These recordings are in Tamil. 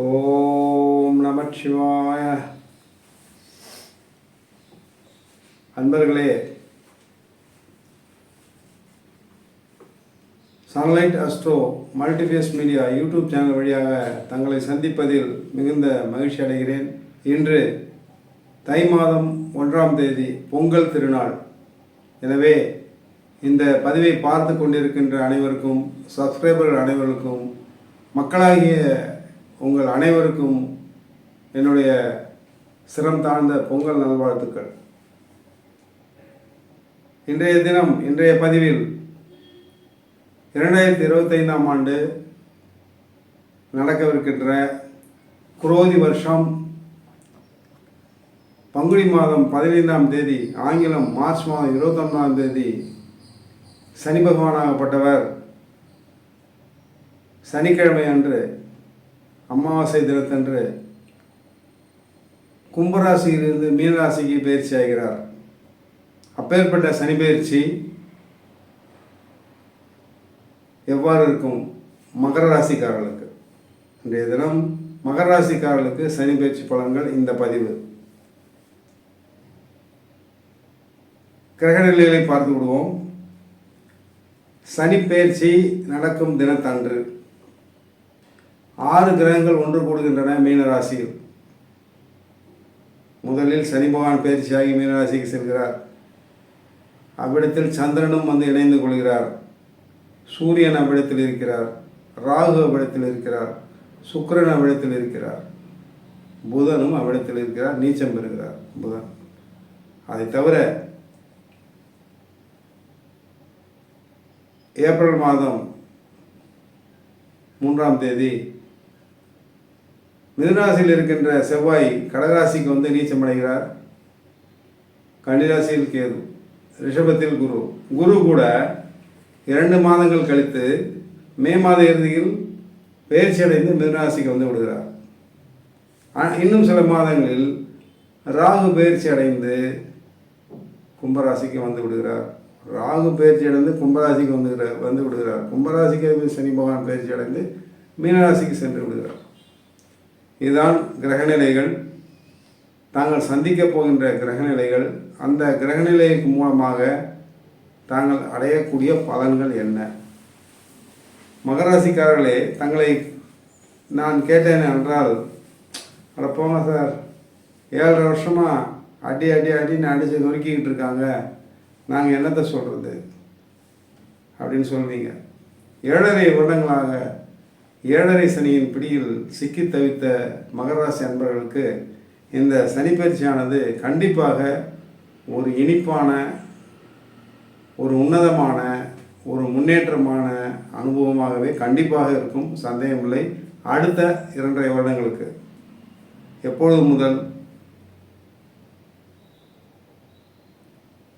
ஓம் நமச்சிவாய அன்பர்களே sunlight astro multiphase media YouTube channel வழியாக தங்களை சந்திப்பதில் மிகுந்த மகிழ்ச்சி அடைகிறேன். இன்று தை மாதம் ஒன்றாம் தேதி பொங்கல் திருநாள். எனவே இந்த பதிவை பார்த்து கொண்டிருக்கின்ற அனைவருக்கும் சப்ஸ்கிரைபர்கள் அனைவருக்கும் மக்களாகிய உங்கள் அனைவருக்கும் என்னுடைய சிரம் தாழ்ந்த பொங்கல் நல்வாழ்த்துக்கள். இன்றைய தினம் இன்றைய பதிவில் இரண்டாயிரத்தி இருபத்தைந்தாம் ஆண்டு நடக்கவிருக்கின்ற குரோதி வருஷம் பங்குனி மாதம் பதினைந்தாம் தேதி ஆங்கிலம் மார்ச் மாதம் இருபத்தொன்னாம் தேதி சனி பகவானாகப்பட்டவர் சனிக்கிழமை அன்று அமாவாசை தினத்தன்று கும்பராசியிலிருந்து மீனராசிக்கு பயிற்சி ஆகிறார். அப்பேற்பட்ட சனி பயிற்சி எவ்வாறு இருக்கும்? மகர ராசிக்காரர்களுக்கு. இன்றைய தினம் மகர ராசிக்காரர்களுக்கு சனி பயிற்சி பலன்கள் இந்த பதிவு. கிரக நிலைகளை பார்த்து விடுவோம் சனி பயிற்சி நடக்கும் தினத்தன்று. ஆறு கிரகங்கள் ஒன்று கூடுகின்றன மீனராசியில். முதலில் சனி பகவான் பயிற்சியாகி மீனராசிக்கு செல்கிறார். அவ்விடத்தில் சந்திரனும் வந்து இணைந்து கொள்கிறார். சூரியன் அவ்விடத்தில் இருக்கிறார். ராகு அவ்விடத்தில் இருக்கிறார். சுக்கரன் அவ்விடத்தில் இருக்கிறார். புதனும் அவ்விடத்தில் இருக்கிறார். நீச்சம் பெறுகிறார் புதன். அதை தவிர ஏப்ரல் மாதம் மூன்றாம் தேதி மிதுராசியில் இருக்கின்ற செவ்வாய் கடகராசிக்கு வந்து நீச்சமடைகிறார் கன்னிராசியில் கேது ரிஷபத்தில் குரு. குரு கூட இரண்டு மாதங்கள் கழித்து மே மாத இறுதியில் பயிற்சி அடைந்து மிதுராசிக்கு வந்து விடுகிறார். இன்னும் சில மாதங்களில் ராகு பயிற்சி அடைந்து கும்பராசிக்கு வந்து விடுகிறார். ராகு பயிற்சி அடைந்து கும்பராசிக்கு வந்துகிறார் வந்து விடுகிறார். கும்பராசிக்கு சனி பகவான் பயிற்சி அடைந்து மீனராசிக்கு சென்று விடுகிறார். இதுதான் கிரகநிலைகள். தாங்கள் சந்திக்கப் போகின்ற கிரகநிலைகள். அந்த கிரகநிலைக்கு மூலமாக தாங்கள் அடையக்கூடிய பலன்கள் என்ன? மகராசிக்காரர்களே தங்களை நான் கேட்டேன் என்றால் அட போங்க சார். ஏழரை வருஷமாக அடி அடி அடின்னு அடித்து நொறுக்கிக்கிட்டு இருக்காங்க. நாங்கள் என்னத்தை சொல்கிறது அப்படின்னு சொல்வீங்க ஏழரை வருடங்களாக ஏழரை சனியின் பிடியில் சிக்கி தவித்த மகராசி அன்பர்களுக்கு இந்த சனிப்பயிற்சியானது கண்டிப்பாக ஒரு இனிப்பான ஒரு உன்னதமான ஒரு முன்னேற்றமான அனுபவமாகவே கண்டிப்பாக இருக்கும். சந்தேகமில்லை. அடுத்த இரண்டரை வருடங்களுக்கு எப்பொழுது முதல்?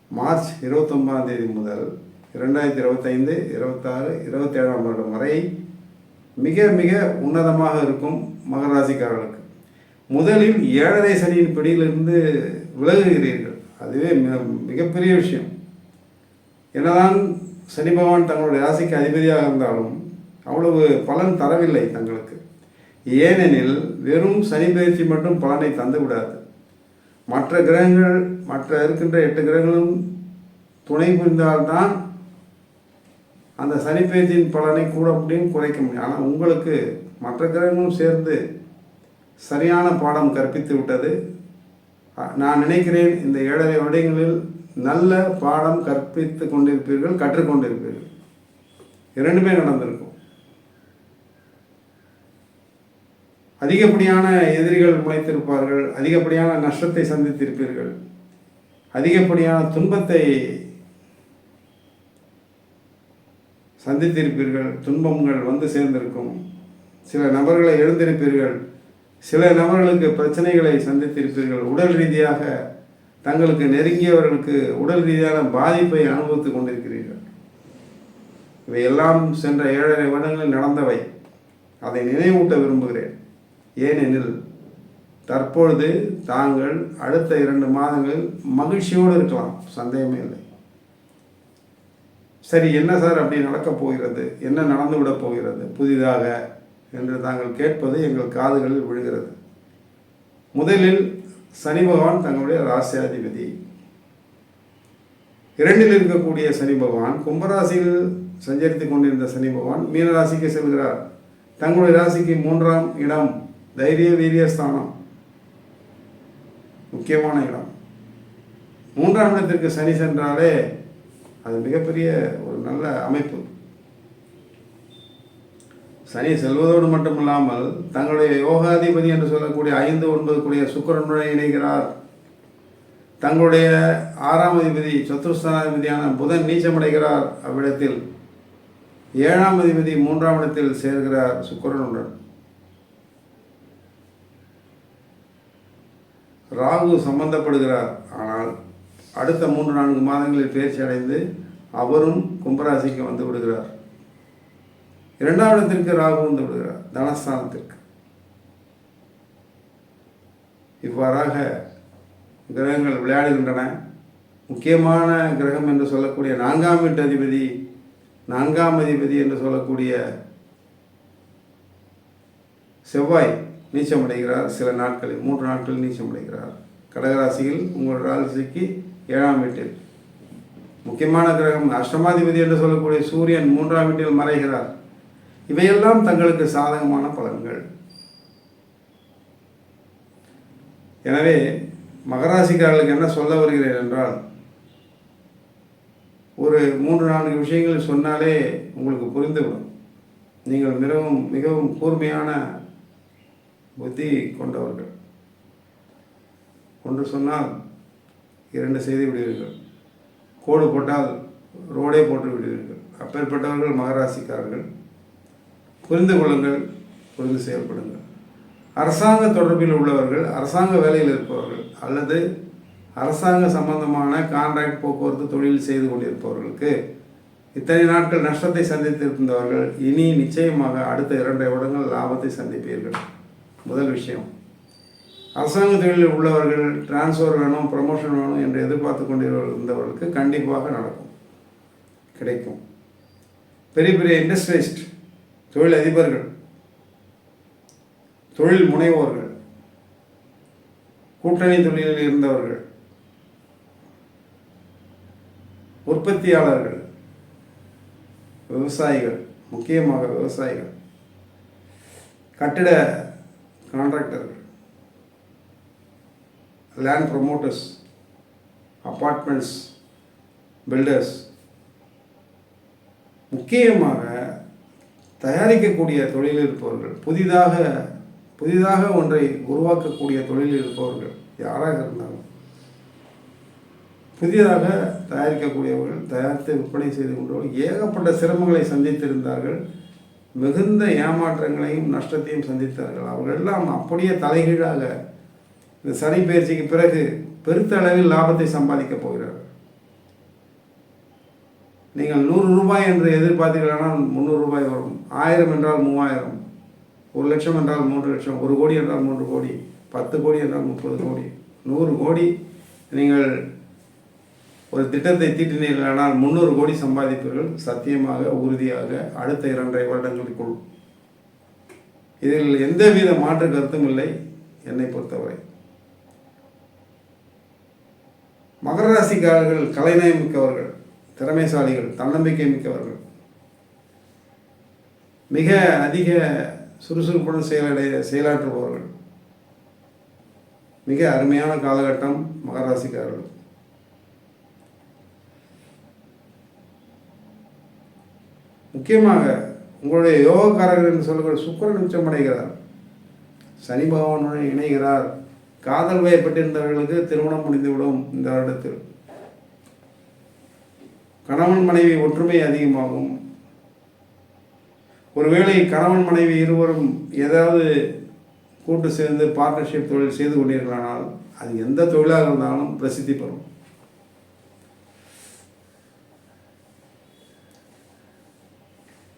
மார்ச் இருபத்தொன்பதாம் தேதி முதல் இரண்டாயிரத்தி இருபத்தைந்து இருபத்தாறு இருபத்தேழாம் வருடம் வரை மிக மிக உன்னதமாக இருக்கும் மகராசிக்காரர்களுக்கு முதலில் ஏழரை சனியின் பிடியிலிருந்து விலகுகிறீர்கள். அதுவே மிக- மிகப்பெரிய விஷயம். என்னதான் சனி பகவான் தங்களுடைய ராசிக்கு அதிபதியாக இருந்தாலும் அவ்வளவு பலன் தரவில்லை தங்களுக்கு. ஏனெனில் வெறும் சனி பயிற்சி மட்டும் பலனை தந்துவிடாது. மற்ற கிரகங்கள் மற்ற இருக்கின்ற எட்டு கிரகங்களும் துணை புரிந்தால்தான் அந்த சனிப்பேச்சின் பலனை கூட முடியும் குறைக்க முடியும். ஆனால் உங்களுக்கு மற்ற கிரகங்களும் சேர்ந்து சரியான பாடம் கற்பித்து விட்டது. நான் நினைக்கிறேன் இந்த ஏழரை வருடங்களில் நல்ல பாடம் கற்பித்து கொண்டிருப்பீர்கள் கற்றுக்கொண்டிருப்பீர்கள் இரண்டுமே நடந்திருக்கும். அதிகப்படியான எதிரிகள் முளைத்திருப்பார்கள் அதிகப்படியான நஷ்டத்தை சந்தித்திருப்பீர்கள் அதிகப்படியான துன்பத்தை சந்தித்திருப்பீர்கள் துன்பங்கள் வந்து சேர்ந்திருக்கும். சில நபர்களை எழுந்திருப்பீர்கள் சில நபர்களுக்கு பிரச்சனைகளை சந்தித்திருப்பீர்கள். உடல் ரீதியாக தங்களுக்கு நெருங்கியவர்களுக்கு உடல் ரீதியான பாதிப்பை அனுபவித்துக் கொண்டிருக்கிறீர்கள். இவையெல்லாம் சென்ற ஏழரை வருடங்களில் நடந்தவை. அதை நினைவூட்ட விரும்புகிறேன். ஏனெனில் தற்பொழுது தாங்கள் அடுத்த இரண்டு மாதங்கள் மகிழ்ச்சியோடு இருக்கலாம். சந்தேகமே இல்லை. சரி என்ன சார் அப்படி நடக்கப் போகிறது? என்ன நடந்து விடப் போகிறது? புதிதாக என்று தாங்கள் கேட்பது எங்கள் காதுகளில் விழுகிறது. முதலில் சனி பகவான் தங்களுடைய ராசியாதிபதி. இரண்டில் இருக்கக்கூடிய சனி பகவான் கும்பராசியில் சஞ்சரித்துக் கொண்டிருந்த சனி பகவான் மீன ராசிக்கு செல்கிறார். தங்களுடைய ராசிக்கு மூன்றாம் இடம் தைரிய வீரியஸ்தானம் முக்கியமான இடம். மூன்றாம் இடத்திற்கு சனி சென்றாலே அது மிகப்பெரிய ஒரு நல்ல அமைப்பு. சனி செல்வதோடு மட்டுமில்லாமல் தங்களுடைய யோகாதிபதி என்று சொல்லக்கூடிய ஐந்து ஒன்பது கூடிய சுக்கரனுடன் இணைகிறார். தங்களுடைய ஆறாம் அதிபதி சத்துருஸ்தானாதிபதியான புதன் நீச்சமடைகிறார் அவ்விடத்தில். ஏழாம் அதிபதி மூன்றாம் இடத்தில் சேர்கிறார் சுக்கரனுடன். ராகு சம்பந்தப்படுகிறார். ஆனால் அடுத்த மூன்று நான்கு மாதங்களில் பயிற்சி அடைந்து அவரும் கும்பராசிக்கு வந்து விடுகிறார். இரண்டாம் இடத்திற்கு ராகு வந்து விடுகிறார். தனஸ்தானத்திற்கு. இவ்வாறாக கிரகங்கள் விளையாடுகின்றன. முக்கியமான கிரகம் என்று சொல்லக்கூடிய நான்காம் வீட்டு அதிபதி நான்காம் அதிபதி என்று சொல்லக்கூடிய செவ்வாய் நீச்சமடைகிறார். சில நாட்களில் மூன்று நாட்களில் நீச்சமடைகிறார். கடகராசியில் உங்கள் ராசிக்கு ஏழாம் வீட்டில். முக்கியமான கிரகம் அஷ்டமாதிபதி என்று சொல்லக்கூடிய சூரியன் மூன்றாம் வீட்டில் மறைகிறார். இவையெல்லாம் தங்களுக்கு சாதகமான பலன்கள். எனவே மகராசிக்காரர்களுக்கு என்ன சொல்ல வருகிறேன் என்றால் ஒரு மூன்று நான்கு விஷயங்கள் சொன்னாலே உங்களுக்கு புரிந்துவிடும். நீங்கள் மிகவும் மிகவும் கூர்மையான புத்தி கொண்டவர்கள். ஒன்று சொன்னால் இரண்டு செய்து விடுவீர்கள் கோடு போட்டால் ரோடே போட்டு விடுவீர்கள் அப்பேற்பட்டவர்கள் மகராசிக்காரர்கள். புரிந்து கொள்ளுங்கள் புரிந்து செயல்படுங்கள். அரசாங்க தொடர்பில் உள்ளவர்கள் அரசாங்க வேலையில் இருப்பவர்கள் அல்லது அரசாங்க சம்பந்தமான கான்ட்ராக்ட் போக்குவரத்து தொழில் செய்து கொண்டிருப்பவர்களுக்கு இத்தனை நாட்கள் நஷ்டத்தை சந்தித்திருந்தவர்கள் இனி நிச்சயமாக அடுத்த இரண்டு வருடங்கள் லாபத்தை சந்திப்பீர்கள். முதல் விஷயம். அரசாங்க தொழிலில் உள்ளவர்கள் டிரான்ஸ்ஃபர் வேணும் ப்ரமோஷன் வேணும் என்று எதிர்பார்த்து கொண்டிருந்தவர்களுக்கு கண்டிப்பாக நடக்கும். கிடைக்கும். பெரிய பெரிய இண்டஸ்ட்ரியலிஸ்ட் தொழில் அதிபர்கள் தொழில் முனைவோர்கள் கூட்டணி தொழிலில் இருந்தவர்கள் உற்பத்தியாளர்கள் விவசாயிகள் முக்கியமாக விவசாயிகள் கட்டிட கான்ட்ராக்டர்கள் லேண்ட் ப்ரொமோட்டர்ஸ் அப்பார்ட்மெண்ட்ஸ் பில்டர்ஸ் முக்கியமாக தயாரிக்கக்கூடிய தொழிலில் இருப்பவர்கள் புதிதாக புதிதாக ஒன்றை உருவாக்கக்கூடிய தொழிலில் இருப்பவர்கள் யாராக இருந்தாலும் புதிதாக தயாரிக்கக்கூடியவர்கள் தயாரித்து விற்பனை செய்து கொண்டவர்கள் ஏகப்பட்ட சிரமங்களை சந்தித்திருந்தார்கள் மிகுந்த ஏமாற்றங்களையும் நஷ்டத்தையும் சந்தித்தார்கள். அவர்கள் எல்லாம் அப்படியே தலைகீழாக இந்த சனி பயிற்சிக்கு பிறகு பெருத்த அளவில் லாபத்தை சம்பாதிக்கப் போகிறார். நீங்கள் நூறு ரூபாய் என்று எதிர்பார்த்தீர்களானால் முந்நூறு ரூபாய் வரும். ஆயிரம் என்றால் மூவாயிரம். ஒரு லட்சம் என்றால் மூன்று லட்சம். ஒரு கோடி என்றால் மூன்று கோடி. பத்து கோடி என்றால் முப்பது கோடி. நூறு கோடி நீங்கள் ஒரு திட்டத்தை தீட்டினீர்களானால் முந்நூறு கோடி சம்பாதிப்பீர்கள். சத்தியமாக உறுதியாக அடுத்த இரண்டரை வருடங்களுக்குள். இதில் எந்தவித மாற்று கருத்தும் இல்லை. என்னை பொறுத்தவரை. மகர ராசிக்காரர்கள் கலைநயம் மிக்கவர்கள் திறமைசாலிகள் தன்னம்பிக்கை மிக்கவர்கள். மிக அதிக சுறுசுறுப்புடன் செயலடைய செயலாற்றுபவர்கள். மிக அருமையான காலகட்டம் மகராசிக்காரர்கள் முக்கியமாக உங்களுடைய யோகக்காரர்கள் என்று சொல்லக்கூடிய சுக்கரன் உச்சமடைகிறார் சனி பகவானுடன் இணைகிறார். காதல் வயப்பட்டிருந்தவர்களுக்கு திருமணம் முடிந்துவிடும் இந்த வருடத்தில். கணவன் மனைவி ஒற்றுமை அதிகமாகும். ஒருவேளை கணவன் மனைவி இருவரும் ஏதாவது கூட்டு சேர்ந்து பார்ட்னர்ஷிப் தொழில் செய்து கொண்டீர்களானால் அது எந்த தொழிலாக இருந்தாலும் பிரசித்தி பெறும்.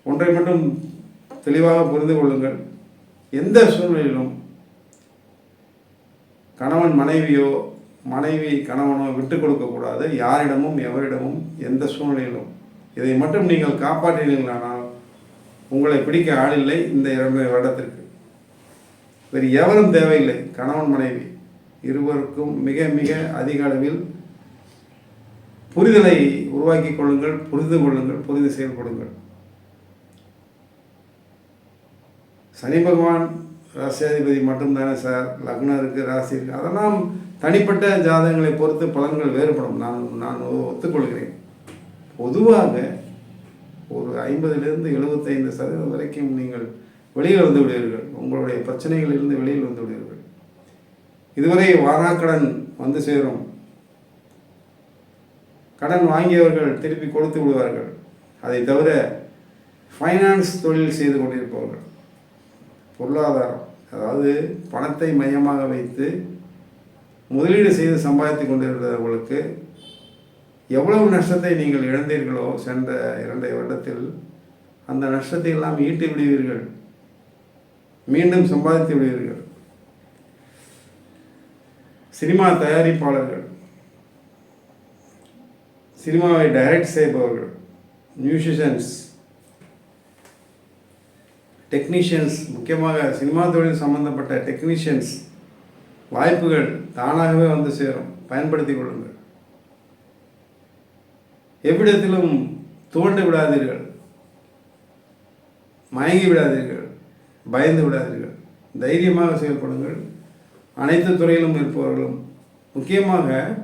ஒன்றை மட்டும் தெளிவாக புரிந்து கொள்ளுங்கள். எந்த சூழ்நிலையிலும் கணவன் மனைவியோ மனைவி கணவனோ விட்டு கொடுக்கக்கூடாது யாரிடமும் எவரிடமும் எந்த சூழ்நிலையிலும். இதை மட்டும் நீங்கள் காப்பாற்றினீர்களானால் உங்களை பிடிக்க ஆளில்லை இந்த இரண்டு வருடத்திற்கு. வேறு எவரும் தேவையில்லை. கணவன் மனைவி இருவருக்கும் மிக மிக அதிக அளவில் புரிதலை உருவாக்கி கொள்ளுங்கள் புரிந்து கொள்ளுங்கள் புரிந்து செயல்படுங்கள். சனி பகவான் ராசியாதிபதி மட்டும்தானே சார்? லக்னம் இருக்குது ராசி இருக்குது அதெல்லாம் தனிப்பட்ட ஜாதகங்களை பொறுத்து பலன்கள் வேறுபடும். நான் நான் ஒத்துக்கொள்கிறேன். பொதுவாக ஒரு ஐம்பதுலேருந்து எழுபத்தைந்து சதவீதம் வரைக்கும் நீங்கள் வெளியில் வந்து விடுவீர்கள். உங்களுடைய பிரச்சனைகளிலிருந்து வெளியில் வந்து விடுவீர்கள். இதுவரை வாராக்கடன் வந்து சேரும். கடன் வாங்கியவர்கள் திருப்பி கொடுத்து விடுவார்கள். அதை தவிர ஃபைனான்ஸ் தொழில் செய்து கொண்டிருப்பவர்கள். பொருளாதாரம். அதாவது பணத்தை மையமாக வைத்து முதலீடு செய்து சம்பாதித்து கொண்டிருந்தவர்களுக்கு எவ்வளவு நஷ்டத்தை நீங்கள் இழந்தீர்களோ சென்ற இரண்டை வருடத்தில் அந்த நஷ்டத்தை எல்லாம் ஈட்டி விடுவீர்கள். மீண்டும் சம்பாதித்து விடுவீர்கள். சினிமா தயாரிப்பாளர்கள் சினிமாவை டைரக்ட் செய்பவர்கள் மியூசிஷியன்ஸ் டெக்னீஷியன்ஸ் முக்கியமாக சினிமா தொழில் சம்பந்தப்பட்ட டெக்னீஷியன்ஸ் வாய்ப்புகள் தானாகவே வந்து சேரும். பயன்படுத்தி கொள்ளுங்கள். எவ்விடத்திலும் துவண்டு விடாதீர்கள். மயங்கி விடாதீர்கள். பயந்து விடாதீர்கள். தைரியமாக செயல்படுங்கள். அனைத்து துறையிலும் இருப்பவர்களும் முக்கியமாக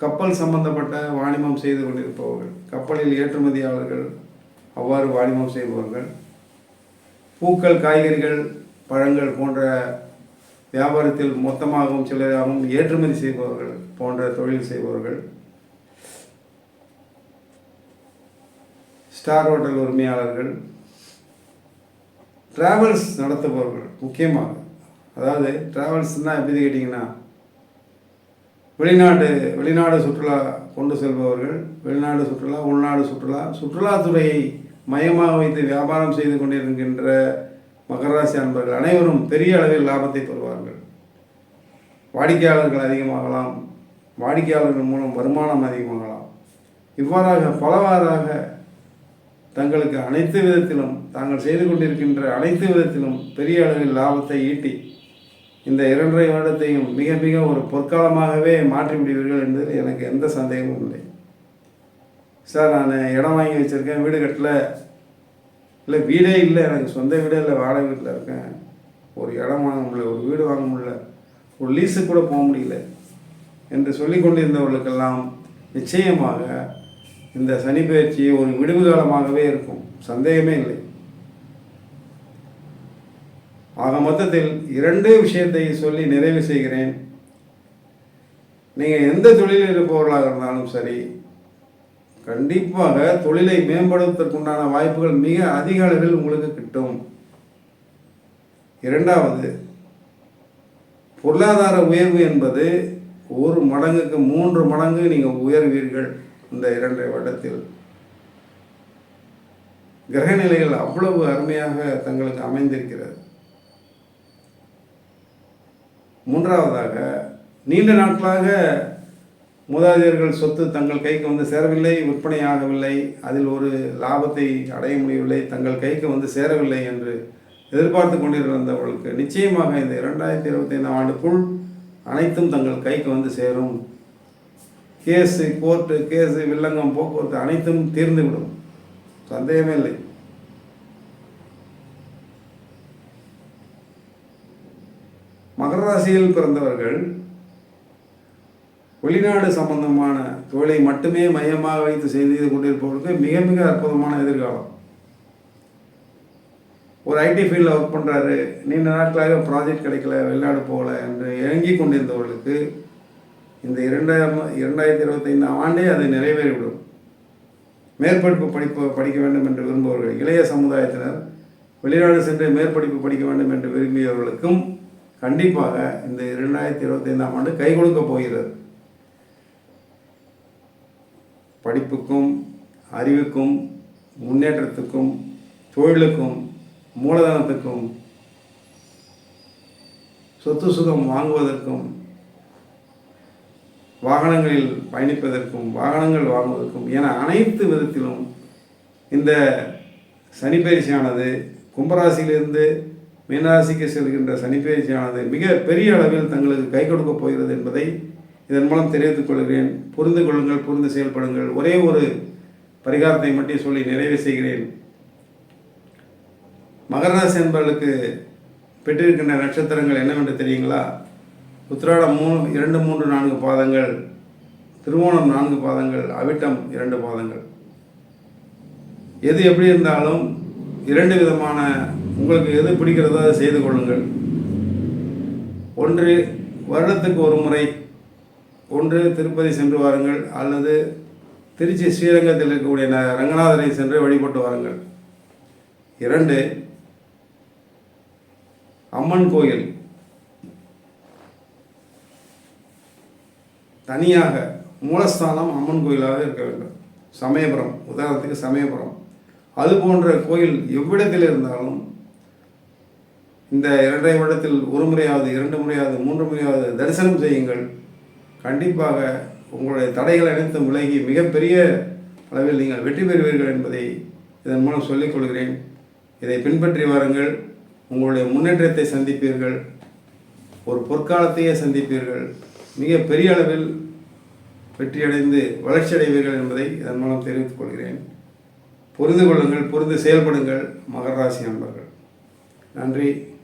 கப்பல் சம்பந்தப்பட்ட வாணிபம் செய்து கொண்டிருப்பவர்கள் கப்பலில் ஏற்றுமதியாளர்கள் அவ்வாறு வாணிபம் செய்பவர்கள் பூக்கள் காய்கறிகள் பழங்கள் போன்ற வியாபாரத்தில் மொத்தமாகவும் சிலராகவும் ஏற்றுமதி செய்பவர்கள் போன்ற தொழில் செய்பவர்கள். ஸ்டார் ஹோட்டல் உரிமையாளர்கள் டிராவல்ஸ் நடத்துபவர்கள் முக்கியமாக. அதாவது டிராவல்ஸ்னால் எப்படி கேட்டிங்கன்னா வெளிநாடு வெளிநாடு சுற்றுலா கொண்டு செல்பவர்கள் வெளிநாடு சுற்றுலா உள்நாடு சுற்றுலா சுற்றுலாத்துறையை மையமாக வைத்து வியாபாரம் செய்து கொண்டிருக்கின்ற மகராசி அன்பர்கள் அனைவரும் பெரிய அளவில் லாபத்தை பெறுவார்கள் வாடிக்கையாளர்கள் அதிகமாகலாம். வாடிக்கையாளர்கள் மூலம் வருமானம் அதிகமாகலாம். இவ்வாறாக பலவாறாக தங்களுக்கு அனைத்து விதத்திலும் தாங்கள் செய்து கொண்டிருக்கின்ற அனைத்து விதத்திலும் பெரிய அளவில் லாபத்தை ஈட்டி இந்த இரண்டரை வருடத்தையும் மிக மிக ஒரு பொற்காலமாகவே மாற்றிவிடுவீர்கள் என்பதில் எனக்கு எந்த சந்தேகமும் இல்லை. சார் நான் இடம் வாங்கி வச்சுருக்கேன் வீடு கட்டல. இல்லை வீடே இல்லை எனக்கு சொந்த வீடே இல்லை வாடகை வீட்டில் இருக்கேன். ஒரு இடம் வாங்க முடியல ஒரு வீடு வாங்க முடியல ஒரு லீஸு கூட போக முடியல என்று சொல்லி கொண்டிருந்தவர்களுக்கெல்லாம் நிச்சயமாக இந்த சனி பயிற்சி ஒரு விடுவு காலமாகவே இருக்கும். சந்தேகமே இல்லை. ஆக மொத்தத்தில் இரண்டு விஷயத்தை சொல்லி நிறைவு செய்கிறேன். நீங்கள் எந்த தொழிலில் இருப்பவர்களாக இருந்தாலும் சரி கண்டிப்பாக தொழிலை மேம்படுத்துவதற்குண்டான வாய்ப்புகள் மிக அதிக அளவில் உங்களுக்கு கிட்டும். இரண்டாவது பொருளாதார உயர்வு என்பது ஒரு மடங்குக்கு மூன்று மடங்கு நீங்கள் உயர்வீர்கள் இந்த இரண்டரை வருடத்தில். கிரகநிலைகள் அவ்வளவு அருமையாக தங்களுக்கு அமைந்திருக்கிறது. மூன்றாவதாக நீண்ட நாட்களாக மூதாதையர்கள் சொத்து தங்கள் கைக்கு வந்து சேரவில்லை விற்பனை ஆகவில்லை அதில் ஒரு லாபத்தை அடைய முடியவில்லை தங்கள் கைக்கு வந்து சேரவில்லை என்று எதிர்பார்த்து கொண்டிருந்தவர்களுக்கு நிச்சயமாக இந்த இரண்டாயிரத்தி இருபத்தைந்தாம் ஆண்டுக்குள் அனைத்தும் தங்கள் கைக்கு வந்து சேரும். கேஸு கோர்ட்டு கேஸு வில்லங்கம் போக்குவரத்து அனைத்தும் தீர்ந்துவிடும். சந்தேகமே இல்லை. மகர ராசியில் பிறந்தவர்கள் வெளிநாடு சம்பந்தமான தொழிலை மட்டுமே மையமாக வைத்து செய்து கொண்டிருப்பவர்களுக்கு மிக மிக அற்புதமான எதிர்காலம். ஒரு ஐடி ஃபீல்டில் ஒர்க் பண்ணுறாரு நீண்ட நாட்களாக ப்ராஜெக்ட் கிடைக்கல வெளிநாடு போகல என்று இறங்கி கொண்டிருந்தவர்களுக்கு இந்த இரண்டாயிரம் இரண்டாயிரத்தி இருபத்தைந்தாம் ஆண்டே அது நிறைவேறிவிடும். மேற்படிப்பு படிப்பு படிக்க வேண்டும் என்று விரும்புபவர்கள் இளைய சமுதாயத்தினர் வெளிநாடு சென்று மேற்படிப்பு படிக்க வேண்டும் என்று விரும்பியவர்களுக்கும் கண்டிப்பாக இந்த இரண்டாயிரத்தி இருபத்தைந்தாம் ஆண்டு கை கொடுக்க போகிறது. படிப்புக்கும் அறிவுக்கும் முன்னேற்றத்துக்கும் தொழிலுக்கும் மூலதனத்துக்கும் சொத்து சுகம் வாங்குவதற்கும் வாகனங்களில் பயணிப்பதற்கும் வாகனங்கள் வாங்குவதற்கும் என அனைத்து விதத்திலும் இந்த சனி பயிற்சியானது கும்பராசியிலிருந்து மீனராசிக்கு செல்கின்ற சனிப்பயிற்சியானது மிக பெரிய அளவில் தங்களுக்கு கை கொடுக்கப் போகிறது என்பதை இதன் மூலம் தெரிவித்துக் கொள்கிறேன். புரிந்து கொள்ளுங்கள் புரிந்து செயல்படுங்கள். ஒரே ஒரு பரிகாரத்தை மட்டும் சொல்லி நிறைவு செய்கிறேன். மகர ராசி என்பவர்களுக்கு பெற்றிருக்கின்ற நட்சத்திரங்கள் என்னவென்று தெரியுங்களா? உத்திராடம் மூணு இரண்டு மூன்று நான்கு பாதங்கள். திருவோணம் நான்கு பாதங்கள். அவிட்டம் இரண்டு பாதங்கள். எது எப்படி இருந்தாலும் இரண்டு விதமான உங்களுக்கு எது பிடிக்கிறதோ அதை செய்து கொள்ளுங்கள். ஒன்று வருடத்துக்கு ஒரு முறை ஒன்று திருப்பதி சென்று வாருங்கள். அல்லது திருச்சி ஸ்ரீரங்கத்தில் இருக்கக்கூடிய ந- ரங்கநாதரை சென்று வழிபட்டு வாருங்கள். இரண்டு அம்மன் கோயில் தனியாக மூலஸ்தானம் அம்மன் கோயிலாக இருக்க வேண்டும். சமயபுரம் உதாரணத்துக்கு சமயபுரம். அது போன்ற கோயில் எவ்விடத்தில் இருந்தாலும் இந்த இரண்டரை வருடத்தில் ஒரு முறையாவது இரண்டு முறையாவது மூன்று முறையாவது தரிசனம் செய்யுங்கள். கண்டிப்பாக உங்களுடைய தடைகள் அனைத்தும் விலகி மிகப்பெரிய அளவில் நீங்கள் வெற்றி பெறுவீர்கள் என்பதை இதன் மூலம் சொல்லிக் கொள்கிறேன். இதை பின்பற்றி வாருங்கள். உங்களுடைய முன்னேற்றத்தை சந்திப்பீர்கள். ஒரு பொற்காலத்தையே சந்திப்பீர்கள். மிக பெரிய அளவில் வெற்றியடைந்து வளர்ச்சி அடைவீர்கள் என்பதை இதன் மூலம் தெரிவித்துக் கொள்கிறேன். புரிந்து கொள்ளுங்கள் புரிந்து செயல்படுங்கள் மகராசி நண்பர்கள் நன்றி.